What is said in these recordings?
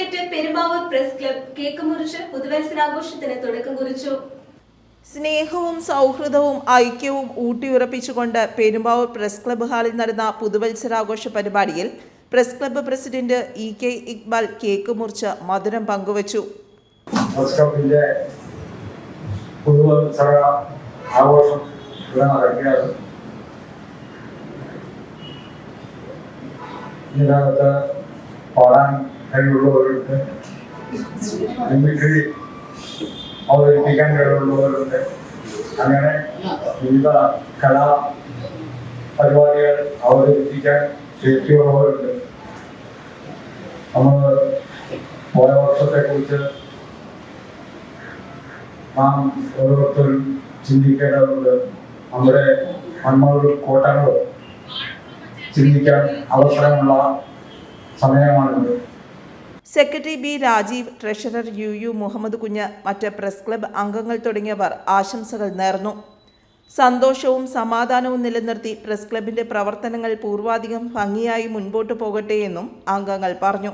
Secretariat Perumbavoor press club cake മുറിച്ച് പുതുവത്സരാഘോഷത്തിന് തുടക്കം കുറിച്ചു. സ്നേഹവും സൗഹൃദവും ഐക്യവും ഊട്ടിയുറപ്പിച്ചുകൊണ്ട് പെരുമ്പാവൂർ പ്രസ് ക്ലബ്ബ് ഹാളിൽ നടന്ന പുതുവത്സരാഘോഷ പരിപാടിയിൽ press club president E K Iqbal cake മുറിച്ച് മധുരം പങ്കുവച്ചു. പ്രസ് ക്ലബിന്റെ പുതുവത്സര ആഘോഷം ഇവിടെ നടക്കുകയാണ്. ഇതിനകത്ത് പാടാൻ കഴിവുള്ളവരുണ്ട്. മിമിക്രി അവതരിപ്പിക്കാൻ കഴിവുള്ളവരുണ്ട്. അങ്ങനെ വിവിധ കലാ പരിപാടികൾ അവതരിപ്പിക്കാൻ ശേഷിയുള്ളവരുണ്ട് നമ്മൾ പോയ വർഷത്തെക്കുറിച്ച് നാം ഓരോരുത്തരും ചിന്തിക്കേണ്ടതുണ്ട്. നമ്മുടെ നന്മകളും കോട്ടങ്ങളും ചിന്തിക്കാൻ അവസരമുള്ള സമയമാണിത്. Secretary B Rajeev treasurer U U Muhammad Kunju മറ്റ് പ്രസ് ക്ലബ്ബ് അംഗങ്ങൾ തുടങ്ങിയവർ ആശംസകൾ നേർന്നു. സന്തോഷവും സമാധാനവും നിലനിർത്തി പ്രസ് ക്ലബിന്റെ പ്രവർത്തനങ്ങൾ പൂർവാധികം ഭംഗിയായി മുൻപോട്ട് പോകട്ടെ എന്നും അംഗങ്ങൾ പറഞ്ഞു.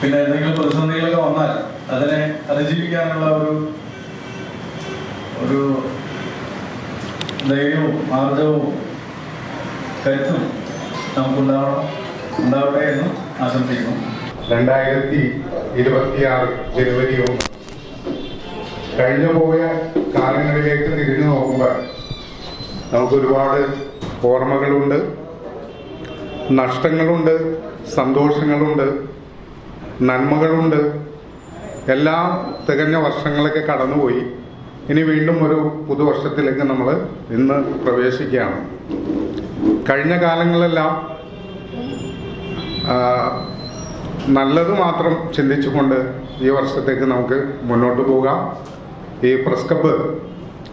പിന്നെ എന്തെങ്കിലും പ്രതിസന്ധികളൊക്കെ വന്നാൽ അതിനെ അതിജീവിക്കാനുള്ള ഒരു ഒരു ധൈര്യവും ആർജവും കരുത്തും നമുക്കുണ്ടാവണം ഉണ്ടാവട്ടെ എന്നും ആശംസിക്കുന്നു. രണ്ടായിരത്തി ഇരുപത്തിയാറ് ജനുവരി ഒന്ന്. കഴിഞ്ഞു പോയ കാലങ്ങളിലേക്ക് തിരിഞ്ഞു നോക്കുമ്പോൾ നമുക്ക് ഒരുപാട് ഓർമ്മകളുണ്ട് നഷ്ടങ്ങളുണ്ട് സന്തോഷങ്ങളുണ്ട് നന്മകളുണ്ട്. എല്ലാം തികഞ്ഞ വർഷങ്ങളൊക്കെ കടന്നുപോയി. ഇനി വീണ്ടും ഒരു പുതുവർഷത്തിലേക്ക് നമ്മൾ ഇന്ന് പ്രവേശിക്കുകയാണ്. കഴിഞ്ഞ കാലങ്ങളെല്ലാം നല്ലത് മാത്രം ചിന്തിച്ചുകൊണ്ട് ഈ വർഷത്തേക്ക് നമുക്ക് മുന്നോട്ട് പോകാം. ഈ പ്രസ് ക്ലബ്ബ്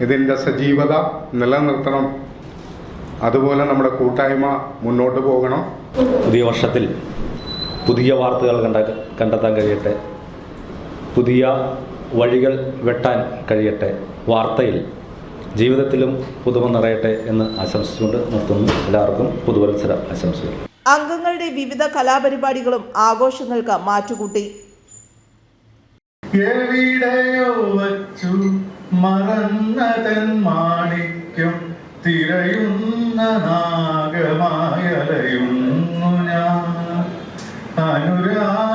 ഇതിന്റെ സജീവത നിലനിർത്തണം. അതുപോലെ നമ്മുടെ കൂട്ടായ്മ മുന്നോട്ട് പോകണം. പുതിയ വർഷത്തിൽ പുതിയ വാർത്തകൾ കണ്ട കണ്ടെത്താൻ കഴിയട്ടെ. പുതിയ വഴികൾ വെട്ടാൻ കഴിയട്ടെ. വാർത്തയിൽ ജീവിതത്തിലും പുതുമ നിറയട്ടെ എന്ന് ആശംസിച്ചുകൊണ്ട് നിർത്തുന്നു. എല്ലാവർക്കും പുതുവത്സര ആശംസകൾ. അംഗങ്ങളുടെ വിവിധ കലാപരിപാടികളും ആഘോഷങ്ങൾക്ക് മാറ്റുകൂട്ടി. എവിടെയോ വച്ചു മറന്നതൻ മാണിക്യം തിരയുന്ന നാഗമായലയുന്നു ഞാൻ. അനുരാഗിണി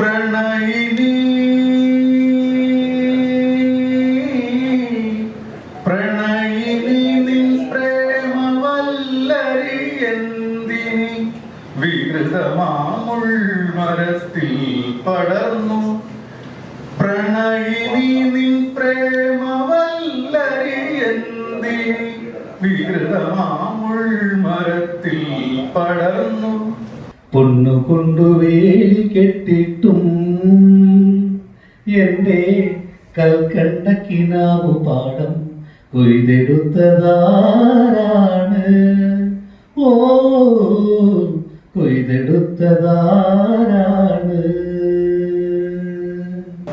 പ്രണയിനി. പ്രണയിനി നിൻ പ്രേമവല്ലരി എന്തിനി? വികൃതമാമുൾമരത്തിൽ പടർന്നു. പ്രണയിനി നിൻ പ്രേമവല്ലരി എന്തിനി? വികൃതമാമുൾ പൊന്നു കൊണ്ടുവേലി കെട്ടിട്ടും എന്റെ കൽക്കണ്ട കിനാവു പാടം കൊയ്തെടുത്തതാരാണ്? ഓ കൊയ്തെടുത്തതാരാണ്?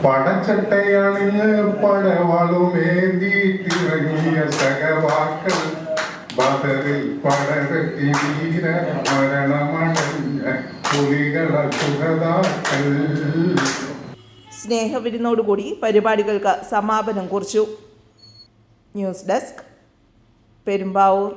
പടച്ചട്ടയണിഞ്ഞ് പടവാളുമേന്തി തിറങ്ങിയ സഹവാക്കൾ ബദറിൽ പടരത്തി വീര മരണമടഞ്ഞ പുലികള സുഖതാക്കൾ സ്നേഹവിരുന്നോടുകൂടി പരിപാടികൾക്ക് സമാപനം കുറിച്ചു. News desk Perumbavoor.